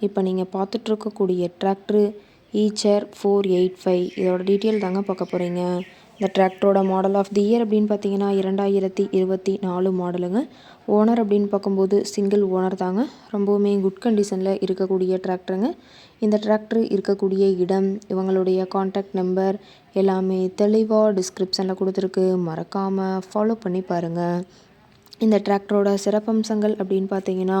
இப்போ நீங்கள் பார்த்துட்ருக்கக்கூடிய tractor Eicher four eight five இதோட டீட்டெயில் தாங்க பார்க்க போகிறீங்க இந்த டிராக்டரோட மாடல் ஆஃப் தி இயர் அப்படின்னு பார்த்தீங்கன்னா இரண்டாயிரத்தி இருபத்தி நாலு மாடலுங்க ஓனர் அப்படின்னு பார்க்கும்போது சிங்கிள் ஓனர் தாங்க. ரொம்பவுமே குட் கண்டிஷனில் இருக்கக்கூடிய டிராக்டருங்க இந்த டிராக்டர் இருக்கக்கூடிய இடம் இவங்களுடைய காண்டாக்ட் நம்பர் எல்லாமே தெளிவாக டிஸ்கிரிப்ஷனில் கொடுத்துருக்கு. மறக்காமல் ஃபாலோ பண்ணி பாருங்கள் இந்த டிராக்டரோட சிறப்பம்சங்கள் அப்படின்னு பார்த்தீங்கன்னா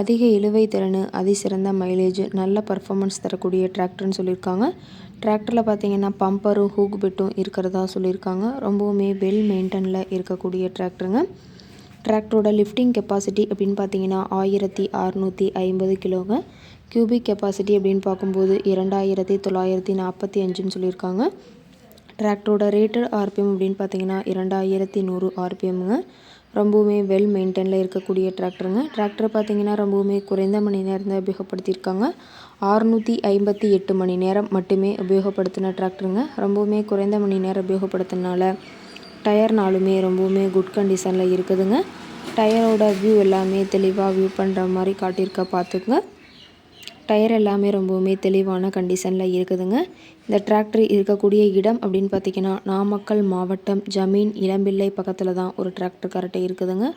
அதிக இழுவை திறன் அதிசிறந்த மைலேஜ் நல்ல பர்ஃபாமன்ஸ் தரக்கூடிய டிராக்டர்னு சொல்லியிருக்காங்க. டிராக்டரில் பார்த்தீங்கன்னா பம்பரும் ஹூக் பிட்டும் இருக்கிறதா சொல்லியிருக்காங்க. ரொம்பவுமே வெல் மெயின்டனில் இருக்கக்கூடிய டிராக்டருங்க டிராக்டரோட லிஃப்டிங் கெப்பாசிட்டி அப்படின்னு பார்த்தீங்கன்னா ஆயிரத்தி அறநூற்றி ஐம்பது கிலோங்க. கியூபிக் கெப்பாசிட்டி அப்படின்னு பார்க்கும்போது இரண்டாயிரத்தி தொள்ளாயிரத்தி நாற்பத்தி அஞ்சுன்னு சொல்லியிருக்காங்க. டிராக்டரோட ரேட்டட் ஆர்பிஎம் அப்படின்னு பார்த்தீங்கன்னா இரண்டாயிரத்தி நூறு ஆர்பிஎம்ங்க ரொம்பவுமே வெல் மெயின்டெனில் இருக்கக்கூடிய டிராக்டருங்க டிராக்டர் பார்த்தீங்கன்னா ரொம்பவுமே குறைந்த மணி நேரம் தான் உபயோகப்படுத்தியிருக்காங்க. ஆறுநூற்றி ஐம்பத்தி எட்டு மணி நேரம் மட்டுமே உபயோகப்படுத்தின டிராக்டருங்க ரொம்பவுமே குறைந்த மணி நேரம் உபயோகப்படுத்தினால டயர்னாலுமே ரொம்பவுமே குட் கண்டிஷனில் இருக்குதுங்க. டயரோட வியூ எல்லாமே தெளிவாக வியூ பண்ணுற மாதிரி காட்டியிருக்க பார்த்துக்குங்க டயர் எல்லாமே ரொம்பவுமே தெளிவான கண்டிஷனில் இருக்குதுங்க. இந்த டிராக்டர் இருக்கக்கூடிய இடம் அப்படின்னு பார்த்திங்கன்னா நாமக்கல் மாவட்டம் ஜமீன் இளம்பிள்ளை பக்கத்தில் தான் ஒரு டிராக்டர் கரெக்டாக இருக்குதுங்க.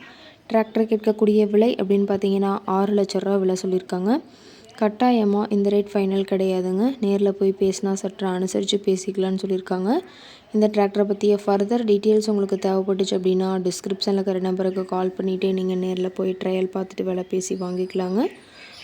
டிராக்டர் கேட்கக்கூடிய விலை அப்படின்னு பார்த்தீங்கன்னா ஆறு லட்ச ரூபா விலை சொல்லியிருக்காங்க. கட்டாயமாக இந்த ரேட் ஃபைனல் கிடையாதுங்க. நேரில் போய் பேசினா சற்று அனுசரித்து பேசிக்கலான்னு சொல்லியிருக்காங்க. இந்த டிராக்டரை பற்றிய ஃபர்தர் டீட்டெயில்ஸ் உங்களுக்கு தேவைப்பட்டுச்சு அப்படின்னா டிஸ்கிரிப்ஷனில் இருக்கிற நம்பருக்கு கால் பண்ணிவிட்டு நீங்கள் நேரில் போய் ட்ரையல் பார்த்துட்டு வேலை பேசி வாங்கிக்கலாங்க.